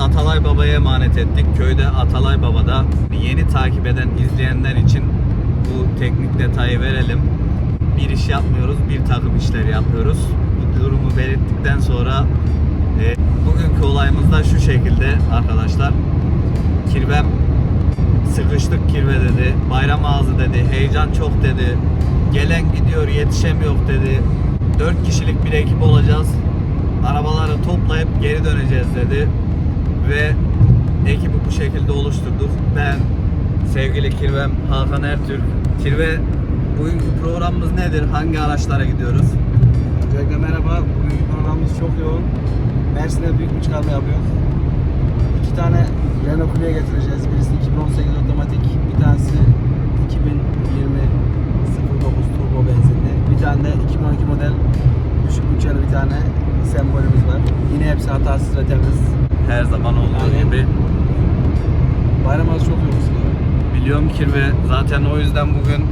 Atalay Baba'ya emanet ettik. Köyde Atalay Baba'da yeni takip eden izleyenler için bu teknik detayı verelim. Bir iş yapmıyoruz, bir takım işleri yapıyoruz. Bu durumu belirttikten sonra e, bugünkü olayımız da şu şekilde arkadaşlar. Kirvem sıkıştık kirve dedi. Bayram ağzı dedi. Heyecan çok dedi. Gelen gidiyor yetişemiyor dedi. 4 kişilik bir ekip olacağız. Arabaları toplayıp geri döneceğiz dedi. Ve ekibi bu şekilde oluşturduk. Ben sevgili Kirvem Hakan Ertürk. Kirve bugünkü programımız nedir? Hangi araçlara gidiyoruz? Öncelikle merhaba. Bugünkü programımız çok yoğun. Mersin'e büyük bir çıkarma yapıyor. İki tane Renault Clio getireceğiz. Birisi 2018 otomatik, bir tanesi 2020 09 turbo benzinli. Bir tane de 2012 model düşük bütçeli bir tane sembolümüz var. Yine hepsi hatasız ve temiz. Her zaman olduğu Aynen. gibi. Bayram ağzı çok yoğun sıkıyor. Biliyorum Kirve zaten o yüzden bugün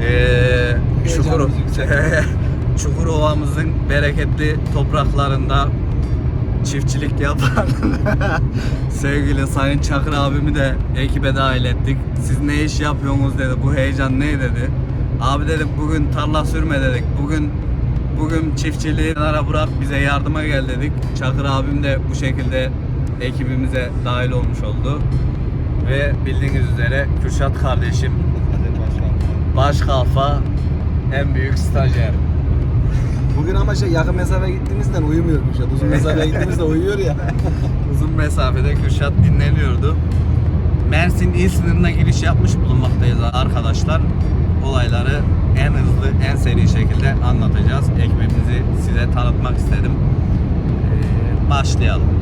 eee Çukur, Heyecanımız yüksek. Çukurova'mızın bereketli topraklarında çiftçilik yapan sevgili Sayın Çakır abimi de ekibe dahil ettik. Siz ne iş yapıyorsunuz dedi. Bu heyecan ne dedi. Abi dedik bugün tarla sürme dedik. Bugün bugün çiftçiliği kenara bırak bize yardıma gel dedik. Çakır abim de bu şekilde ekibimize dahil olmuş oldu. Ve bildiğiniz üzere Kürşat kardeşim baş kalfa en büyük stajyer. Bugün ama şey yakın mesafe gittiğimizden uyumuyormuş ya. Uzun mesafeye gittiğimizde uyuyor ya. Uzun mesafede Kürşat dinleniyordu. Mersin il sınırına giriş yapmış bulunmaktayız arkadaşlar. Olayları en hızlı, en seri şekilde anlatacağız. Ekibimizi size tanıtmak istedim. Ee, başlayalım.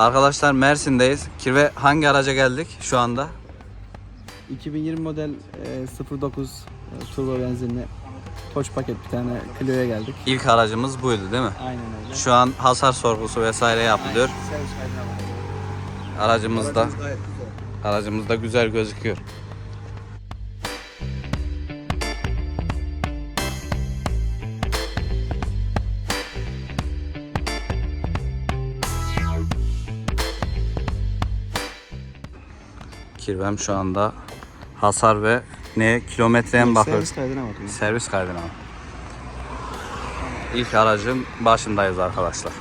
Arkadaşlar Mersin'deyiz. Kirve hangi araca geldik şu anda? 2020 model e, 09 e, turbo benzinli Toç paket bir tane Clio'ya geldik. İlk aracımız buydu değil mi? Aynen öyle. Şu an hasar sorgusu vesaire yapılıyor. Bak. Aracımız da aracımız da güzel gözüküyor. Kirvem şu anda hasar ve ne kilometreye mi bakıyoruz? Servis kaydına bakın. Servis kaydına mı? İlk aracın başındayız arkadaşlar.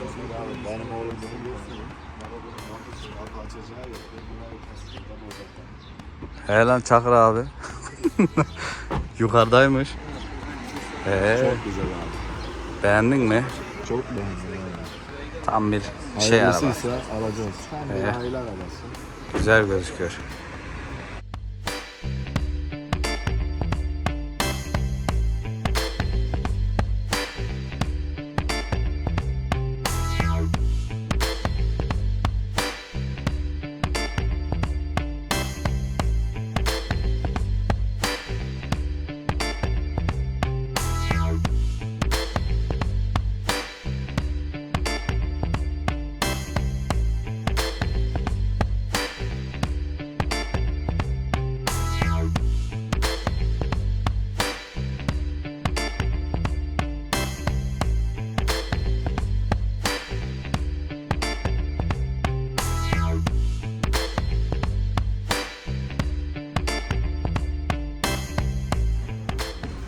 He lan Çakır abi. Yukarıdaymış. He, Çok güzel abi. beğendin mi? Çok beğendim. Tam bir şey araba. Hayırlısıysa alacağız. Tam bir Evet. aile arabası. Güzel gözüküyor.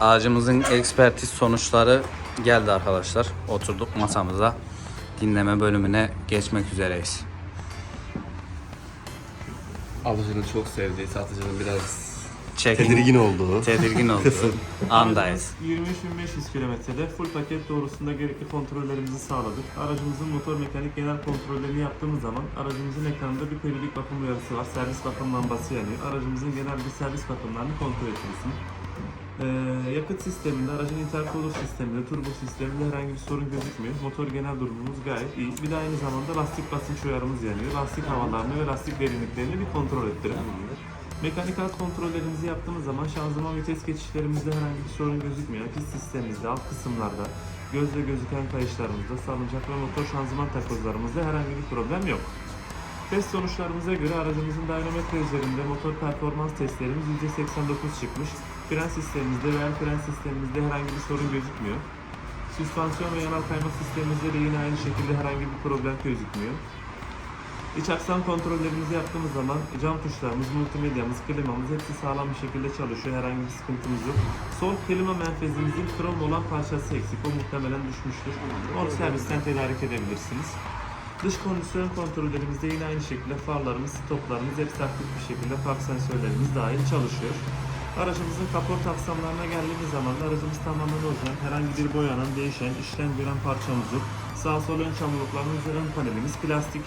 Ağacımızın ekspertiz sonuçları geldi arkadaşlar. Oturduk masamıza. Dinleme bölümüne geçmek üzereyiz. Alıcının çok sevdiği, satıcının biraz çekim, Tedirgin olduğu. tedirgin olduğu andayız. 23.500 kilometrede full paket doğrusunda gerekli kontrollerimizi sağladık. Aracımızın motor mekanik genel kontrollerini yaptığımız zaman aracımızın ekranında bir periyodik bakım uyarısı var. Servis bakım lambası yanıyor. Aracımızın genel bir servis bakımlarını kontrol etmelisin. Ee, yakıt sisteminde, aracın intercooler sisteminde, turbo sisteminde herhangi bir sorun gözükmüyor. Motor genel durumumuz gayet iyi. Bir de aynı zamanda lastik basınç uyarımız yanıyor. Lastik havalarını ve lastik derinliklerini bir kontrol ettirin. Mekanikal kontrollerimizi yaptığımız zaman şanzıman vites geçişlerimizde herhangi bir sorun gözükmüyor. Akış sistemimizde, alt kısımlarda, gözle gözüken kayışlarımızda, salıncak ve motor şanzıman takozlarımızda herhangi bir problem yok. Test sonuçlarımıza göre aracımızın dynamometre üzerinde motor performans testlerimiz %89 çıkmış. Fren sistemimizde ve el fren sistemimizde herhangi bir sorun gözükmüyor. Süspansiyon ve yanal kayma sistemimizde de yine aynı şekilde herhangi bir problem gözükmüyor. İç aksam kontrollerimizi yaptığımız zaman cam tuşlarımız, multimedyamız, klimamız hepsi sağlam bir şekilde çalışıyor. Herhangi bir sıkıntımız yok. Sol klima menfezimizin krom olan parçası eksik. O muhtemelen düşmüştür. Onu servisten tedarik edebilirsiniz. Dış kondisyon kontrollerimizde yine aynı şekilde farlarımız, stoplarımız hepsi aktif bir şekilde park sensörlerimiz dahil çalışıyor. Aracımızın kaport aksamlarına geldiğimiz zaman da aracımız tamamen orijinal. Herhangi bir boyanan, değişen, işlem gören parçamız yok. Sağ sol ön çamurluklarımız ve ön panelimiz plastik.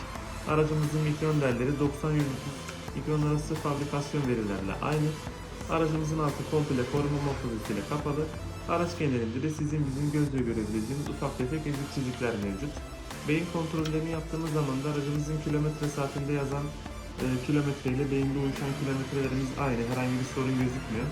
Aracımızın mikron değerleri 90 mikron arası fabrikasyon verilerle aynı. Aracımızın altı komple koruma motoruyla kapalı. Araç genelinde de sizin bizim gözle görebileceğiniz ufak tefek ezik çizikler mevcut. Beyin kontrollerini yaptığımız zaman da aracımızın kilometre saatinde yazan e, kilometre beyinde uyuşan kilometrelerimiz aynı. Herhangi bir sorun gözükmüyor.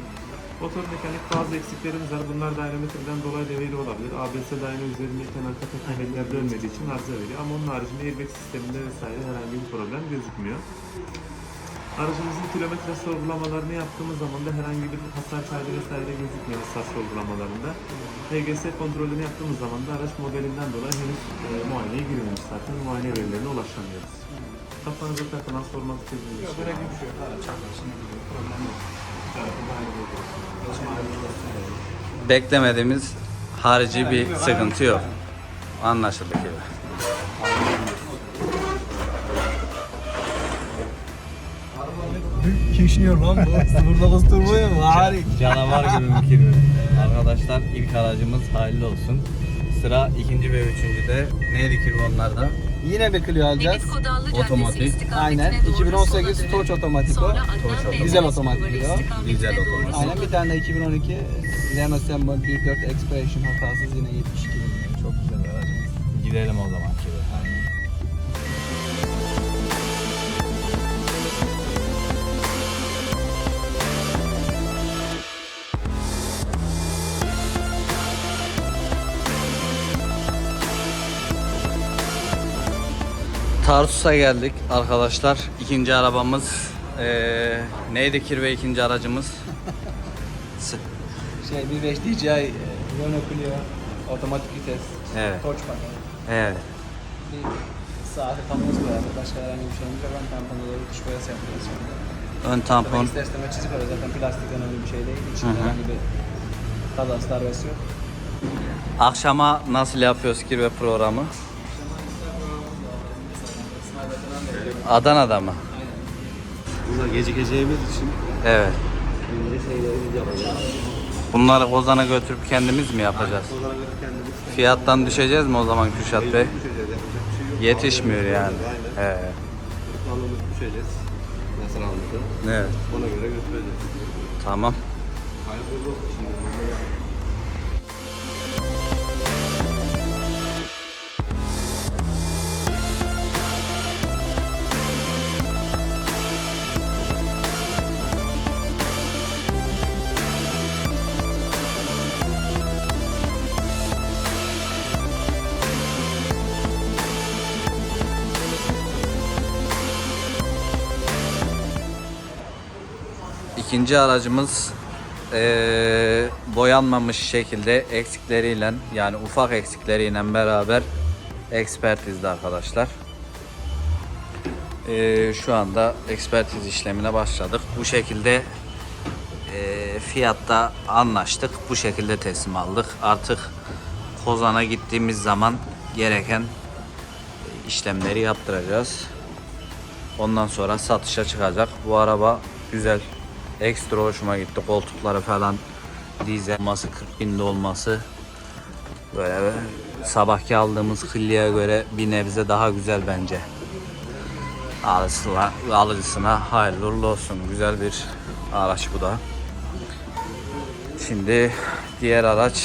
Motor mekanik bazı eksiklerimiz var. Bunlar dynametreden dolayı develi olabilir. ABS dyno üzerindeyken arka tekerlekler dönmediği için arıza veriyor. Ama onun haricinde airbag sisteminde vesaire herhangi bir problem gözükmüyor. Aracımızın kilometre sorgulamalarını yaptığımız zaman da herhangi bir hasar kaydı vesaire gözükmüyor hasar sorgulamalarında. HGS kontrolünü yaptığımız zaman da araç modelinden dolayı henüz e, muayeneye girilmiş zaten. Muayene verilerine ulaşamıyoruz. Kafanıza takılan sormak istediğiniz bir şey. var mı? Beklemediğimiz harici bir sıkıntı yok. Anlaşıldı gibi. Kişniyor lan bu. 09 turboyu mu? Harika. Canavar gibi kirli. Arkadaşlar ilk aracımız hayırlı olsun. Sıra ikinci ve üçüncüde. Neydi kirli onlarda? Yine bir Clio alacağız. Otomatik. Aynen. doğru 2018 sola Toç dönün. otomatik o. Dizel otomatik istikametine Dizel otomatik. Aynen bir tane de 2012 Renault Symbol 1.4 Expression hatasız yine 72 bin. Çok güzel bir aracımız. Gidelim o zaman kirli. Tarsus'a geldik arkadaşlar. İkinci arabamız eee neydi kirve ikinci aracımız? Şey 1.5 DJI Renault Clio otomatik vites. Evet. Toç panel. evet. Bir saate tampons koyardı. Başka herhangi bir şeyimiz yok. Ön tampona doğru tuş boyası yapacağız şimdi. Ön tampon. Tabii ister istemez çizik oluyor. Zaten plastik önemli bir şey değil. İçinde herhangi bir darbesi yok. Akşama nasıl yapıyoruz kirve programı? Adana'da mı? Burada gecikeceğimiz için Evet. önce şeyleri biz yapacağız. Bunları Kozan'a götürüp kendimiz mi yapacağız? O zaman kendimiz Fiyattan düşeceğiz mi o zaman Kürşat Bey? düşeceğiz. Yapacak bir şey yok. Yetişmiyor yani. Aynen. Evet. Planımız düşeceğiz. Nasıl aldık? Evet. Ona göre götüreceğiz. Tamam. Hayırlı olsun şimdi. İkinci aracımız eee, boyanmamış şekilde eksikleriyle yani ufak eksikleriyle beraber ekspertizde arkadaşlar. Eee, şu anda ekspertiz işlemine başladık. Bu şekilde eee, fiyatta anlaştık. Bu şekilde teslim aldık. Artık Kozan'a gittiğimiz zaman gereken işlemleri yaptıracağız. Ondan sonra satışa çıkacak. Bu araba güzel. Ekstra hoşuma gitti. Koltukları falan dizel olması, 40 binde olması. Böyle sabahki aldığımız Clio'ya göre bir nebze daha güzel bence. Alıcısına, alıcısına hayırlı olsun. Güzel bir araç bu da. Şimdi diğer araç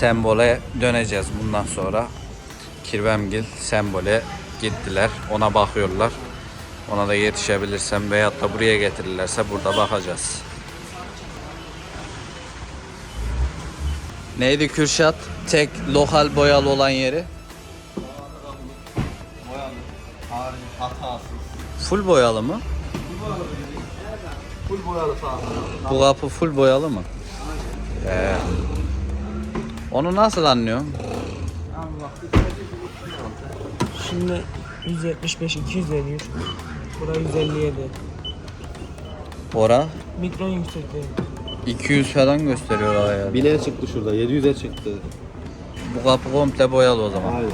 Sembol'e döneceğiz bundan sonra. Kirvemgil Sembol'e gittiler. Ona bakıyorlar. Ona da yetişebilirsem veyahut da buraya getirirlerse burada bakacağız. Neydi Kürşat? Tek lokal boyalı olan yeri? Boyalı, harici, hatasız. Full boyalı mı? Full boyalı sağ. Bu kapı full boyalı mı? Ee, onu nasıl anlıyorsun? Şimdi 175 200 veriyor. Bura 157. Ora Mikron yüksekliği. 200 falan gösteriyor ya. Bine çıktı şurada, 700'e çıktı. Bu kapı komple boyalı o zaman. Aynen.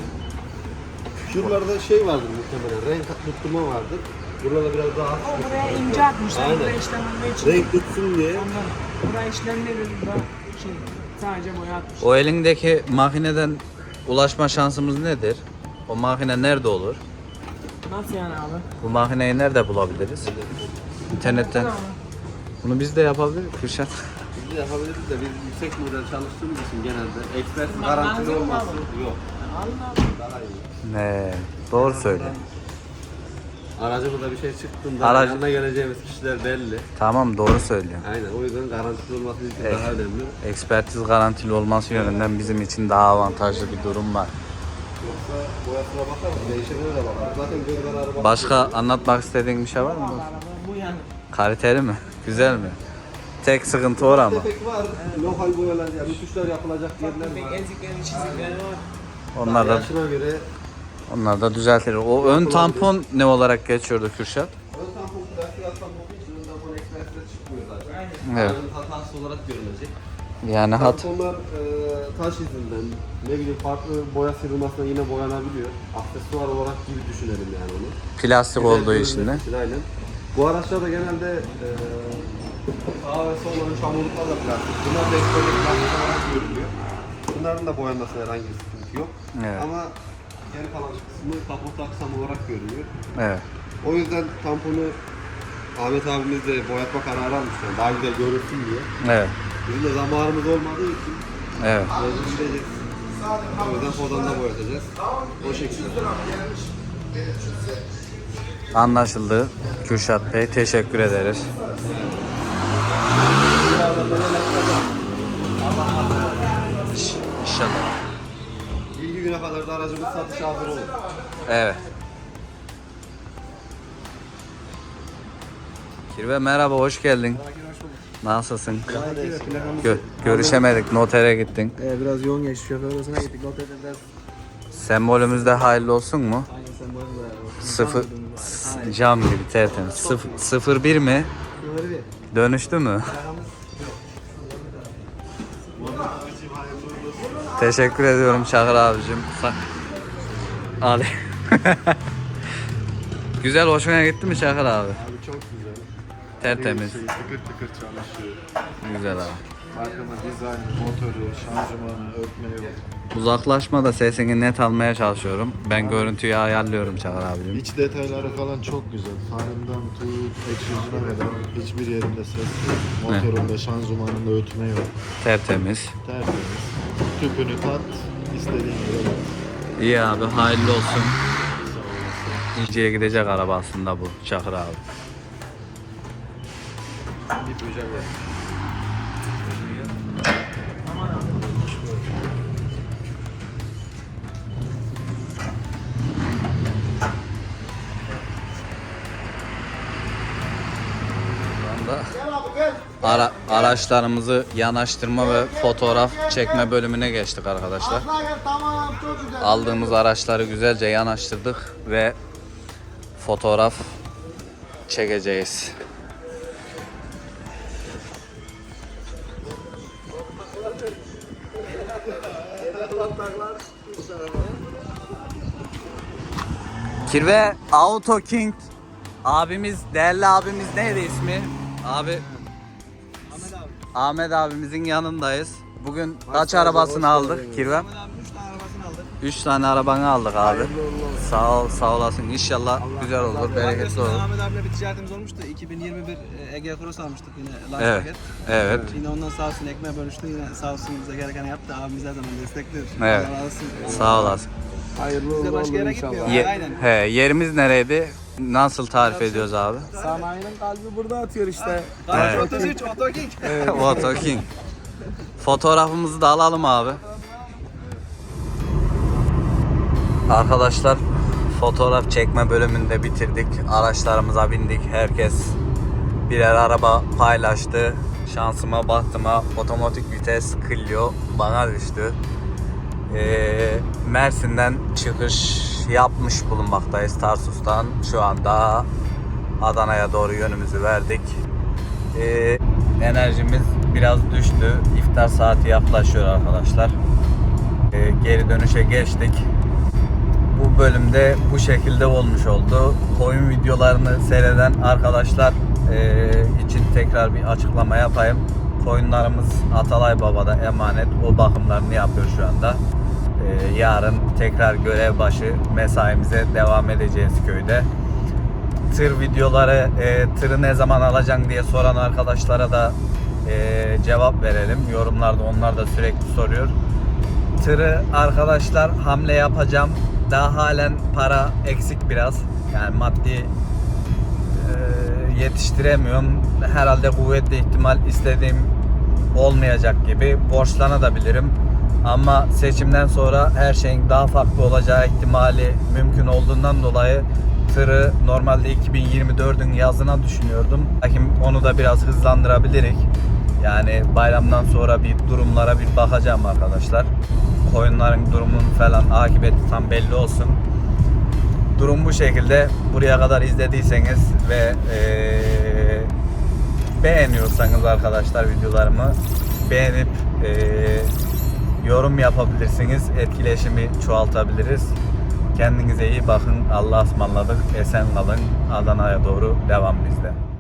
Şuralarda şey vardır muhtemelen, renk tutturma vardır. Buralarda biraz daha. O buraya ince atmışlar. Aynen. Buraya işlemlenme için. Renk tutsun diye. Ondan buraya işlemleri burada şey sadece boya atmış. O elindeki makineden ulaşma şansımız nedir? O makine nerede olur? Nasıl yani abi? Bu makineyi nerede bulabiliriz? İnternetten. Bunu biz de yapabiliriz Kürşat. Biz de yapabiliriz de biz yüksek model çalıştığımız için genelde ekspert garantili lazım olması yok. Allah Allah. Daha iyi. Ne? Doğru söyle. Aracımızda bir şey çıktığında Aracı- yanına geleceğimiz kişiler belli. Tamam doğru söylüyor. Aynen o yüzden garantili olması için Evet. daha önemli. Ekspertiz garantili olması yönünden bizim için daha avantajlı bir durum var. Yoksa boyasına bakarız, değişimine de bakarız. Zaten gözler araba. Başka anlatmak istediğin bir şey var mı? Bu yani. Kaliteli mi? Güzel mi? Tek sıkıntı or ama. Tefek var, lokal boyalar, yani rütuşlar yapılacak yerler var. ezikleri çizikleri var. Onlar da Yaşına göre onlar da düzeltilir. O ön tampon ne olarak geçiyordu Kürşat? ön tampon plastik alt tampon için ön tampon ekspertler çıkmıyor zaten. Evet. Aracın hatası olarak görülecek. Yani hat Tamponlar e, taş izinden, ne bileyim farklı boya sıyrılmasına yine boyanabiliyor. Aksesuar olarak gibi düşünelim yani onu. plastik Güzel olduğu görünmek için de. için, Aynen. Bu araçlarda genelde e, sağa ve sola çamurluklar da plastik. Bunlar da ekspertler plastik olarak görünüyor. Bunların da boyanmasına herhangi bir sıkıntı yok. Evet. Ama geri kalan kısmı kaput aksam olarak görünüyor. Evet. O yüzden tamponu Ahmet abimiz de boyatma kararı almış yani daha güzel görünsün diye. Evet. Bizim de zamanımız olmadığı için Evet. mecbur gideceğiz. O yüzden fodan da boyatacağız. O şekilde. Anlaşıldı. Kürşat Bey teşekkür ederiz. İnşallah. İki güne kadar da aracımız satışa hazır olur. Evet. Kirve merhaba hoş geldin. Nasılsın? Gö- görüşemedik notere gittin. Ee, biraz yoğun geçti. Şoför odasına gittik. Not edildiler. Sembolümüz de hayırlı olsun mu? Aynen sen boyun da. Sıfır s- cam gibi tertemiz. Sıfır, sıfır bir mi? Şunları bir. Dönüştü mü? Teşekkür ediyorum Çakır abicim. Ali. Güzel hoşuna gitti mi Çakır abi? Tertemiz. Şey, tıkır tıkır çalışıyor. Güzel abi. Arkama dizayn, motoru, şanzımanı, ötme yok. Uzaklaşma da sesini net almaya çalışıyorum. Ben görüntüyü ayarlıyorum Çakır abicim. İç detayları falan çok güzel. Farından tut, egzozuna kadar hiçbir yerinde ses yok. Motorunda, şanzımanında ötme yok. Tertemiz. Tertemiz. Tüpünü tat, istediğin yere bak. İyi abi hayırlı olsun. İlçeye gidecek araba aslında bu Çakır abi. Bir böcek var. Ara, araçlarımızı yanaştırma ve fotoğraf çekme bölümüne geçtik arkadaşlar. Aldığımız araçları güzelce yanaştırdık ve fotoğraf çekeceğiz. Kirve Auto King abimiz, değerli abimiz neydi ismi? Abi Ahmet abi. Ahmet abimizin yanındayız. Bugün kaç arabasını aldık. Kirvem? Ahmet abi 3 tane arabasını aldık. 3 tane arabanı aldık abi. Sağ ol, sağ olasın. İnşallah güzel olur, bereketli olur. Ahmet abiyle bir ticaretimiz olmuştu. 2021 e, Ege Cross almıştık yine. Evet. paket. Evet. Yine ondan sağ olsun ekmeğe bölüştü. Yine sağ olsun bize gerekeni yaptı. Abimiz her zaman destekliyor. Evet. Allah olsun. Sağ olasın. Hayırlı uğurlu başka yere olsun gitmiyor. inşallah. Ye- Aynen. he, yerimiz nereydi? Nasıl tarif ediyoruz abi? Sanayinin kalbi burada atıyor işte. Evet. 33 Auto King. Auto King. Fotoğrafımızı da alalım abi. Arkadaşlar fotoğraf çekme bölümünde bitirdik. Araçlarımıza bindik. Herkes birer araba paylaştı. Şansıma baktıma otomatik vites Clio bana düştü. Ee, Mersin'den çıkış yapmış bulunmaktayız Tarsus'tan. Şu anda Adana'ya doğru yönümüzü verdik. Ee, enerjimiz biraz düştü. İftar saati yaklaşıyor arkadaşlar. Ee, geri dönüşe geçtik. Bu bölümde bu şekilde olmuş oldu. Oyun videolarını seyreden arkadaşlar e, için tekrar bir açıklama yapayım. Koyunlarımız Atalay Baba'da emanet. O bakımlarını yapıyor şu anda. Ee, yarın tekrar görev başı mesaimize devam edeceğiz köyde tır videoları, e, tırı ne zaman alacaksın diye soran arkadaşlara da e, cevap verelim. Yorumlarda onlar da sürekli soruyor. Tırı arkadaşlar hamle yapacağım. Daha halen para eksik biraz. Yani maddi e, yetiştiremiyorum. Herhalde kuvvetli ihtimal istediğim olmayacak gibi. Borçlanabilirim. Ama seçimden sonra her şeyin daha farklı olacağı ihtimali mümkün olduğundan dolayı tırı normalde 2024'ün yazına düşünüyordum. Lakin onu da biraz hızlandırabilirik. Yani bayramdan sonra bir durumlara bir bakacağım arkadaşlar. Koyunların durumunun falan akıbeti tam belli olsun. Durum bu şekilde. Buraya kadar izlediyseniz ve eee, beğeniyorsanız arkadaşlar videolarımı beğenip eee, yorum yapabilirsiniz. Etkileşimi çoğaltabiliriz. Kendinize iyi bakın. Allah'a ısmarladık. Esen kalın. Adana'ya doğru devam bizde.